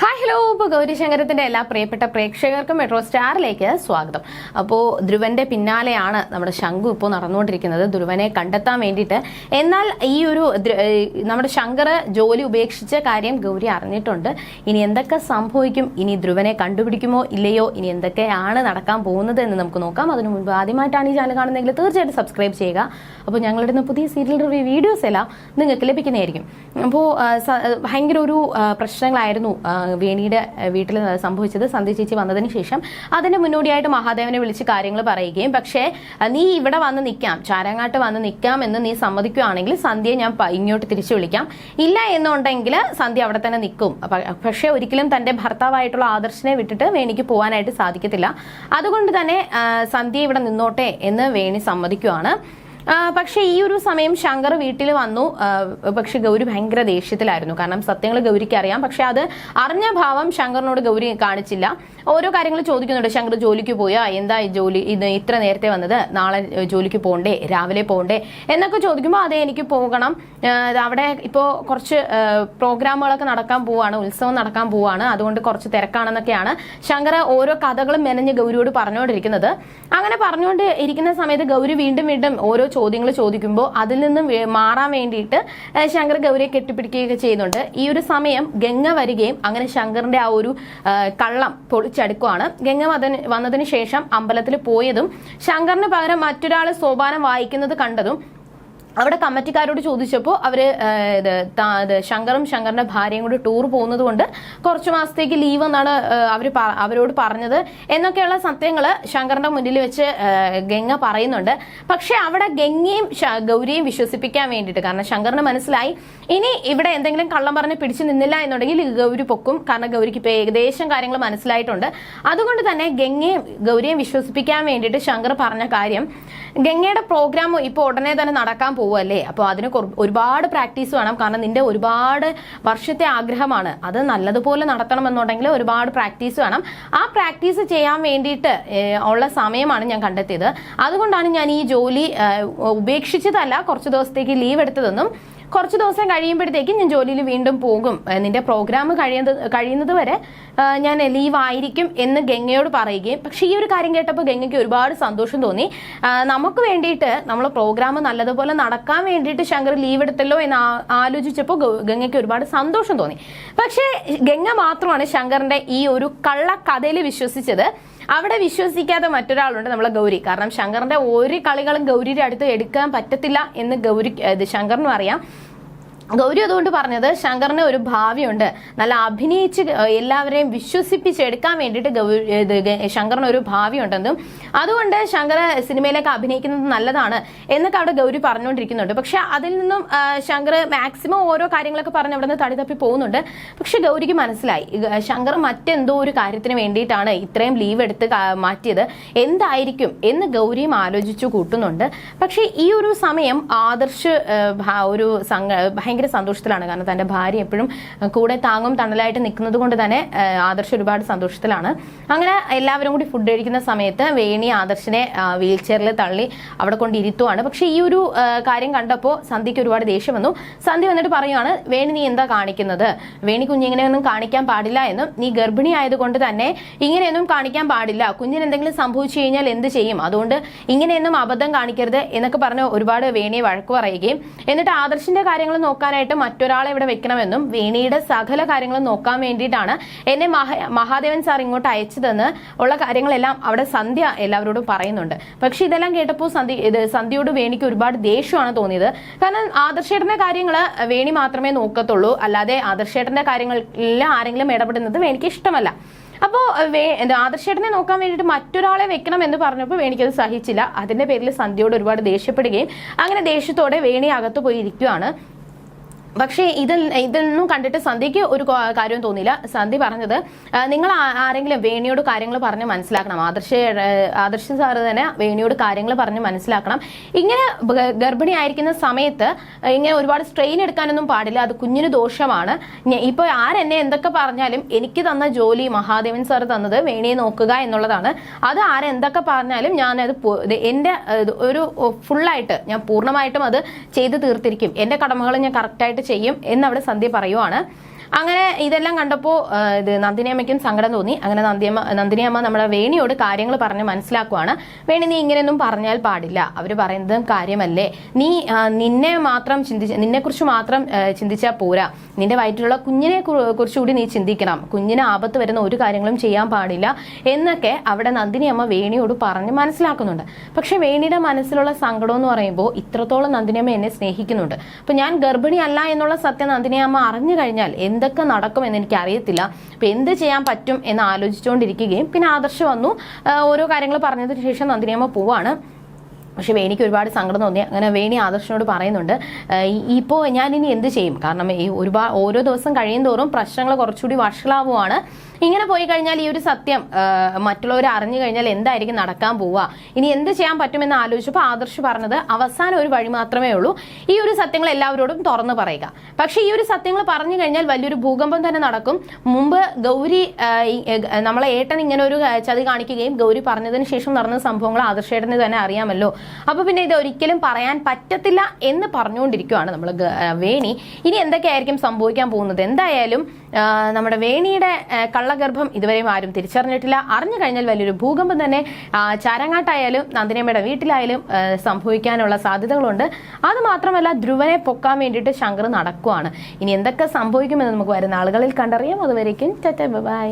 Hi hello ഇപ്പോൾ ഗൗരിശങ്കരത്തിന്റെ എല്ലാ പ്രിയപ്പെട്ട പ്രേക്ഷകർക്കും മെട്രോ സ്റ്റാറിലേക്ക് സ്വാഗതം. അപ്പോൾ ധ്രുവന്റെ പിന്നാലെയാണ് നമ്മുടെ ശംഖു ഇപ്പോൾ നടന്നുകൊണ്ടിരിക്കുന്നത്. ധ്രുവനെ കണ്ടെത്താൻ വേണ്ടിയിട്ട്. എന്നാൽ ഈ ഒരു നമ്മുടെ ശങ്കർ ജോലി ഉപേക്ഷിച്ച കാര്യം ഗൗരി അറിഞ്ഞിട്ടുണ്ട്. ഇനി എന്തൊക്കെ സംഭവിക്കും? ഇനി ധ്രുവനെ കണ്ടുപിടിക്കുമോ ഇല്ലയോ? ഇനി എന്തൊക്കെയാണ് നടക്കാൻ പോകുന്നത് എന്ന് നമുക്ക് നോക്കാം. അതിനു മുൻപ് ആദ്യമായിട്ടാണ് ഈ ചാനൽ കാണുന്നതെങ്കിൽ തീർച്ചയായിട്ടും സബ്സ്ക്രൈബ് ചെയ്യുക. അപ്പോൾ ഞങ്ങളുടെ പുതിയ സീരിയൽ റിവ്യൂ വീഡിയോസ് എല്ലാം നിങ്ങൾക്ക് ലഭിക്കുന്നതായിരിക്കും. അപ്പോൾ ഭയങ്കര ഒരു പ്രശ്നങ്ങളായിരുന്നു വേണിയുടെ വീട്ടിൽ സംഭവിച്ചത് സന്ധ്യ ചേച്ചി വന്നതിന് ശേഷം. അതിന് മുന്നോടിയായിട്ട് മഹാദേവനെ വിളിച്ച് കാര്യങ്ങൾ പറയുകയും പക്ഷേ നീ ഇവിടെ വന്ന് നിൽക്കാം ചാരങ്ങാട്ട് വന്ന് നിൽക്കാം എന്ന് നീ സമ്മതിക്കുകയാണെങ്കിൽ സന്ധ്യയെ ഞാൻ ഇങ്ങോട്ട് തിരിച്ചു വിളിക്കാം. ഇല്ല എന്നുണ്ടെങ്കിൽ സന്ധ്യ അവിടെ തന്നെ നിൽക്കും. പക്ഷേ ഒരിക്കലും തന്റെ ഭർത്താവായിട്ടുള്ള ആദർശനെ വിട്ടിട്ട് വേണിക്ക് പോകാനായിട്ട് സാധിക്കത്തില്ല. അതുകൊണ്ട് തന്നെ സന്ധ്യ ഇവിടെ നിന്നോട്ടെ എന്ന് വേണി സമ്മതിക്കുവാണ്. പക്ഷേ ഈ ഒരു സമയം ശങ്കർ വീട്ടിൽ വന്നു. പക്ഷെ ഗൗരി ഭയങ്കര ദേഷ്യത്തിലായിരുന്നു. കാരണം സത്യങ്ങൾ ഗൗരിക്ക് അറിയാം. പക്ഷെ അത് അറിഞ്ഞ ഭാവം ശങ്കറിനോട് ഗൗരി കാണിച്ചില്ല. ഓരോ കാര്യങ്ങൾ ചോദിക്കുന്നുണ്ട്. ശങ്കർ ജോലിക്ക് പോയാ? എന്താ ജോലി? ഇത് ഇത്ര നേരത്തെ വന്നത്. നാളെ ജോലിക്ക് പോകണ്ടേ രാവിലെ പോകണ്ടേ എന്നൊക്കെ ചോദിക്കുമ്പോൾ അതെ എനിക്ക് പോകണം. അവിടെ ഇപ്പോൾ കുറച്ച് പ്രോഗ്രാമുകളൊക്കെ നടക്കാൻ പോവാണ്. ഉത്സവം നടക്കാൻ പോവാണ്. അതുകൊണ്ട് കുറച്ച് തിരക്കാണെന്നൊക്കെയാണ് ശങ്കർ ഓരോ കഥകളും മെനഞ്ഞ് ഗൗരിയോട് പറഞ്ഞുകൊണ്ടിരിക്കുന്നത്. അങ്ങനെ പറഞ്ഞുകൊണ്ട് ഇരിക്കുന്ന സമയത്ത് ഗൗരി വീണ്ടും വീണ്ടും ഓരോ ചോദ്യങ്ങൾ ചോദിക്കുമ്പോൾ അതിൽ നിന്നും മാറാൻ വേണ്ടിയിട്ട് ശങ്കർ ഗൗരിയെ കെട്ടിപ്പിടിക്കുകയൊക്കെ ചെയ്യുന്നുണ്ട്. ഈ ഒരു സമയം ഗംഗ വരികയും അങ്ങനെ ശങ്കറിന്റെ ആ ഒരു കള്ളം പൊളിച്ചടുക്കുവാണ്. ഗംഗ വന്നതിന് ശേഷം അമ്പലത്തിൽ പോയതും ശങ്കറിന് പകരം മറ്റൊരാൾ സോപാനം വായിക്കുന്നത് കണ്ടതും അവിടെ കമ്മിറ്റിക്കാരോട് ചോദിച്ചപ്പോൾ അവർ ശങ്കറും ശങ്കറിന്റെ ഭാര്യയും കൂടി ടൂർ പോകുന്നത് കൊണ്ട് കുറച്ച് മാസത്തേക്ക് ലീവ് എന്നാണ് അവർ അവരോട് പറഞ്ഞത്. എന്നൊക്കെയുള്ള സത്യങ്ങൾ ശങ്കറിന്റെ മുന്നിൽ വെച്ച് ഗംഗ പറയുന്നുണ്ട്. പക്ഷെ അവിടെ ഗംഗയും ഗൗരിയും വിശ്വസിപ്പിക്കാൻ വേണ്ടിയിട്ട് കാരണം ശങ്കറിന് മനസ്സിലായി ഇനി ഇവിടെ എന്തെങ്കിലും കള്ളം പറഞ്ഞ് പിടിച്ചു നിന്നില്ല എന്നുണ്ടെങ്കിൽ ഗൗരി പൊക്കും. കാരണം ഗൗരിക്ക് ഇപ്പോൾ ഏകദേശം കാര്യങ്ങൾ മനസ്സിലായിട്ടുണ്ട്. അതുകൊണ്ട് തന്നെ ഗംഗയും ഗൗരിയും വിശ്വസിപ്പിക്കാൻ വേണ്ടിയിട്ട് ശങ്കർ പറഞ്ഞ കാര്യം ഗംഗയുടെ പ്രോഗ്രാം ഇപ്പോൾ ഉടനെ തന്നെ നടക്കാൻ പോവല്ലേ അപ്പോൾ അതിന് ഒരുപാട് പ്രാക്ടീസ് വേണം. കാരണം നിന്റെ ഒരുപാട് വർഷത്തെ ആഗ്രഹമാണ്. അത് നല്ലതുപോലെ നടത്തണമെന്നുണ്ടെങ്കിൽ ഒരുപാട് പ്രാക്ടീസ് വേണം. ആ പ്രാക്ടീസ് ചെയ്യാൻ വേണ്ടിയിട്ട് ഉള്ള സമയമാണ് ഞാൻ കണ്ടെത്തിയത്. അതുകൊണ്ടാണ് ഞാൻ ഈ ജോലി ഉപേക്ഷിച്ചതല്ല. കുറച്ച് ദിവസത്തേക്ക് ലീവ് എടുത്തതെന്നും കുറച്ച് ദിവസം കഴിയുമ്പോഴത്തേക്കും ഞാൻ ജോലിയിൽ വീണ്ടും പോകും. നിന്റെ പ്രോഗ്രാം കഴിയുന്നത് കഴിയുന്നത് വരെ ഞാൻ ലീവ് ആയിരിക്കും എന്ന് ഗംഗയോട് പറയുകയും പക്ഷെ ഈ ഒരു കാര്യം കേട്ടപ്പോൾ ഗംഗയ്ക്ക് ഒരുപാട് സന്തോഷം തോന്നി. നമുക്ക് വേണ്ടിയിട്ട് നമ്മൾ പ്രോഗ്രാം നല്ലതുപോലെ നടക്കാൻ വേണ്ടിയിട്ട് ശങ്കർ ലീവ് എടുത്തല്ലോ എന്ന് ആലോചിച്ചപ്പോൾ ഗംഗയ്ക്ക് ഒരുപാട് സന്തോഷം തോന്നി. പക്ഷേ ഗംഗ മാത്രമാണ് ശങ്കറിന്റെ ഈ ഒരു കള്ളക്കഥയിൽ വിശ്വസിച്ചത്. അവിടെ വിശ്വസിക്കാതെ മറ്റൊരാളുണ്ട് നമ്മളെ ഗൗരി. കാരണം ശങ്കറിന്റെ ഒരു കളികളും ഗൗരിയുടെ അടുത്ത് എടുക്കാൻ പറ്റത്തില്ല എന്ന് ഗൗരി ശങ്കറിനും അറിയാം. ഗൗരി അതുകൊണ്ട് പറഞ്ഞത് ശങ്കറിന് ഒരു ഭാവിയുണ്ട്. നല്ല അഭിനയിച്ച് എല്ലാവരെയും വിശ്വസിപ്പിച്ചെടുക്കാൻ വേണ്ടിയിട്ട് ഗൗരി ശങ്കറിന് ഒരു ഭാവിയുണ്ടെന്നും അതുകൊണ്ട് ശങ്കർ സിനിമയിലേക്ക് അഭിനയിക്കുന്നത് നല്ലതാണ് എന്നൊക്കെ അവിടെ ഗൗരി പറഞ്ഞുകൊണ്ടിരിക്കുന്നുണ്ട്. പക്ഷെ അതിൽ നിന്നും ശങ്കർ മാക്സിമം ഓരോ കാര്യങ്ങളൊക്കെ പറഞ്ഞ് അവിടെ നിന്ന് തടിതപ്പി പോകുന്നുണ്ട്. പക്ഷെ ഗൗരിക്ക് മനസ്സിലായി ശങ്കർ മറ്റെന്തോ ഒരു കാര്യത്തിന് വേണ്ടിയിട്ടാണ് ഇത്രയും ലീവ് എടുത്ത് മാറ്റിയത്. എന്തായിരിക്കും എന്ന് ഗൗരിയും ആലോചിച്ചു കൂട്ടുന്നുണ്ട്. പക്ഷേ ഈ ഒരു സമയം ആദർശ് ഒരു സംഘ ഭയങ്കര സന്തോഷത്തിലാണ്. കാരണം തന്റെ ഭാര്യ എപ്പോഴും കൂടെ താങ്ങും തണലായിട്ട് നിൽക്കുന്നത് കൊണ്ട് തന്നെ ആദർശ ഒരുപാട് സന്തോഷത്തിലാണ്. അങ്ങനെ എല്ലാവരും കൂടി ഫുഡ് കഴിക്കുന്ന സമയത്ത് വേണി ആദർശിനെ വീൽ ചെയറിൽ തള്ളി അവിടെ കൊണ്ട് ഇരുത്തുവാണ്. പക്ഷെ ഈ ഒരു കാര്യം കണ്ടപ്പോൾ സന്ധ്യയ്ക്ക് ഒരുപാട് ദേഷ്യം വന്നു. സന്ധ്യ വന്നിട്ട് പറയുവാണ് വേണി നീ എന്താ കാണിക്കുന്നത്? വേണി കുഞ്ഞിങ്ങനെയൊന്നും കാണിക്കാൻ പാടില്ല എന്നും. നീ ഗർഭിണി ആയതുകൊണ്ട് തന്നെ ഇങ്ങനെയൊന്നും കാണിക്കാൻ പാടില്ല. കുഞ്ഞിന് എന്തെങ്കിലും സംഭവിച്ചു കഴിഞ്ഞാൽ എന്ത് ചെയ്യും? അതുകൊണ്ട് ഇങ്ങനെയൊന്നും അബദ്ധം കാണിക്കരുത് എന്നൊക്കെ പറഞ്ഞ് ഒരുപാട് വേണിയെ വഴക്ക് പറയുകയും എന്നിട്ട് ആദർശിന്റെ കാര്യങ്ങൾ നോക്കാനായിട്ട് മറ്റൊരാളെ ഇവിടെ വെക്കണമെന്നും വേണിയുടെ സകല കാര്യങ്ങളും നോക്കാൻ വേണ്ടിയിട്ടാണ് എന്നെ മഹാദേവൻ സാർ ഇങ്ങോട്ട് അയച്ചതെന്ന് ഉള്ള കാര്യങ്ങളെല്ലാം അവിടെ സന്ധ്യ എല്ലാവരോടും പറയുന്നുണ്ട്. പക്ഷെ ഇതെല്ലാം കേട്ടപ്പോൾ സന്ധ്യ ഇത് സന്ധ്യയോട് വേണിക്ക് ഒരുപാട് ദേഷ്യമാണ് തോന്നിയത്. കാരണം ആദർശേട്ടന്റെ കാര്യങ്ങൾ വേണി മാത്രമേ നോക്കത്തുള്ളൂ. അല്ലാതെ ആദർശേട്ടന്റെ കാര്യങ്ങളെല്ലാം ആരെങ്കിലും ഇടപെടുന്നത് വേണിക്ക് ഇഷ്ടമല്ല. അപ്പോൾ ആദർശേട്ടനെ നോക്കാൻ വേണ്ടിയിട്ട് മറ്റൊരാളെ വെക്കണം എന്ന് പറഞ്ഞപ്പോൾ വേണിക്കത് സഹിച്ചില്ല. അതിന്റെ പേരിൽ സന്ധ്യയോട് ഒരുപാട് ദേഷ്യപ്പെടുകയും അങ്ങനെ ദേഷ്യത്തോടെ വേണി അകത്ത് പോയി ഇരിക്കുകയാണ് പക്ഷേ ഇതിൽ ഇതൊന്നും കണ്ടിട്ട് സന്ധ്യയ്ക്ക് ഒരു കാര്യവും തോന്നിയില്ല. സന്ധ്യ പറഞ്ഞത് നിങ്ങൾ ആരെങ്കിലും വേണിയോട് കാര്യങ്ങൾ പറഞ്ഞ് മനസ്സിലാക്കണം. ആദർശ ആദർശ സാർ തന്നെ വേണിയോട് കാര്യങ്ങൾ പറഞ്ഞ് മനസ്സിലാക്കണം. ഇങ്ങനെ ഗർഭിണി ആയിരിക്കുന്ന സമയത്ത് ഇങ്ങനെ ഒരുപാട് സ്ട്രെയിൻ എടുക്കാനൊന്നും പാടില്ല. അത് കുഞ്ഞിന് ദോഷമാണ്. ഇപ്പൊ ആരെന്നെ എന്തൊക്കെ പറഞ്ഞാലും എനിക്ക് തന്ന ജോലി മഹാദേവൻ സാർ തന്നത് വേണിയെ നോക്കുക എന്നുള്ളതാണ്. അത് ആരെന്തൊക്കെ പറഞ്ഞാലും ഞാൻ അത് ഇത് ഒരു ഫുള്ളായിട്ട് ഞാൻ പൂർണമായിട്ടും അത് ചെയ്തു തീർത്തിരിക്കും. എന്റെ കടമകൾ ഞാൻ കറക്റ്റായിട്ട് ചെയ്യും എന്നവിടെ സന്ധ്യ പറയുവാണ്. അങ്ങനെ ഇതെല്ലാം കണ്ടപ്പോൾ ഇത് നന്ദിനിയമ്മയ്ക്കും സങ്കടം തോന്നി. അങ്ങനെ നന്ദിയമ്മ നന്ദിനിയമ്മ നമ്മളെ വേണിയോട് കാര്യങ്ങൾ പറഞ്ഞ് മനസ്സിലാക്കുവാണ്. വേണി നീ ഇങ്ങനെയൊന്നും പറഞ്ഞാൽ പാടില്ല. അവർ പറയുന്നതും കാര്യമല്ലേ? നീ നിന്നെ മാത്രം ചിന്തിച്ച് നിന്നെക്കുറിച്ച് മാത്രം ചിന്തിച്ചാൽ പോരാ. നിന്റെ വയറ്റിലുള്ള കുഞ്ഞിനെ കുറിച്ചുകൂടി നീ ചിന്തിക്കണം. കുഞ്ഞിന് ആപത്ത് വരുന്ന ഒരു കാര്യങ്ങളും ചെയ്യാൻ പാടില്ല എന്നൊക്കെ അവിടെ നന്ദിനിയമ്മ വേണിയോട് പറഞ്ഞ് മനസ്സിലാക്കുന്നുണ്ട്. പക്ഷെ വേണിയുടെ മനസ്സിലുള്ള സങ്കടം എന്ന് പറയുമ്പോൾ ഇത്രത്തോളം നന്ദിനിയമ്മ എന്നെ സ്നേഹിക്കുന്നുണ്ട്. അപ്പൊ ഞാൻ ഗർഭിണി അല്ല എന്നുള്ള സത്യം നന്ദിനിയമ്മ അറിഞ്ഞു കഴിഞ്ഞാൽ എന്തൊക്കെ നടക്കും എന്ന് എനിക്ക് അറിയത്തില്ല അപ്പം എന്ത് ചെയ്യാൻ പറ്റും എന്ന് ആലോചിച്ചുകൊണ്ടിരിക്കുകയും പിന്നെ ആദർശ് വന്നു. ഓരോ കാര്യങ്ങൾ പറഞ്ഞതിന് ശേഷം നന്ദിനിയമ്മ പോവാണ്. പക്ഷെ വേണിക്ക് ഒരുപാട് സങ്കടം തോന്നി. അങ്ങനെ വേണി ആദർശനോട് പറയുന്നുണ്ട്. ഇപ്പോൾ ഞാൻ ഇനി എന്ത് ചെയ്യും? കാരണം ഈ ഒരുപാട് ഓരോ ദിവസം കഴിയും തോറും പ്രശ്നങ്ങൾ കുറച്ചുകൂടി വഷളാവുകയാണ് ഇങ്ങനെ പോയി കഴിഞ്ഞാൽ ഈ ഒരു സത്യം മറ്റുള്ളവർ അറിഞ്ഞു കഴിഞ്ഞാൽ എന്തായിരിക്കും നടക്കാൻ പോവുക? ഇനി എന്ത് ചെയ്യാൻ പറ്റുമെന്ന് ആലോചിച്ചപ്പോൾ ആദർശ് പറഞ്ഞത് അവസാനം ഒരു വഴി മാത്രമേ ഉള്ളൂ. ഈ ഒരു സത്യങ്ങൾ എല്ലാവരോടും തുറന്നു പറയുക. പക്ഷേ ഈ ഒരു സത്യങ്ങൾ പറഞ്ഞു കഴിഞ്ഞാൽ വലിയൊരു ഭൂകമ്പം തന്നെ നടക്കും. മുമ്പ് ഗൗരി നമ്മളെ ഏട്ടൻ ഇങ്ങനെ ഒരു ചതി കാണിക്കുകയും ഗൗരി പറഞ്ഞതിന് ശേഷം നടന്ന സംഭവങ്ങൾ ആദർശേട്ടന് തന്നെ അറിയാമല്ലോ. അപ്പൊ പിന്നെ ഇത് ഒരിക്കലും പറയാൻ പറ്റത്തില്ല എന്ന് പറഞ്ഞുകൊണ്ടിരിക്കുകയാണ് നമ്മൾ വേണി. ഇനി എന്തൊക്കെയായിരിക്കും സംഭവിക്കാൻ പോകുന്നത്? എന്തായാലും നമ്മുടെ വേണിയുടെ കള്ളഗർഭം ഇതുവരെയും ആരും തിരിച്ചറിഞ്ഞിട്ടില്ല. അറിഞ്ഞു കഴിഞ്ഞാൽ വലിയൊരു ഭൂകമ്പം തന്നെ ചാരങ്ങാട്ടായാലും നന്ദിനിയമ്മയുടെ വീട്ടിലായാലും സംഭവിക്കാനുള്ള സാധ്യതകളുണ്ട്. അത് മാത്രമല്ല ധ്രുവനെ പൊക്കാൻ വേണ്ടിയിട്ട് ശങ്കർ നടക്കുവാണ്. ഇനി എന്തൊക്കെ സംഭവിക്കുമെന്ന് നമുക്ക് വരുന്ന ആളുകളിൽ കണ്ടറിയാം. അതുവരേക്കും ബൈ.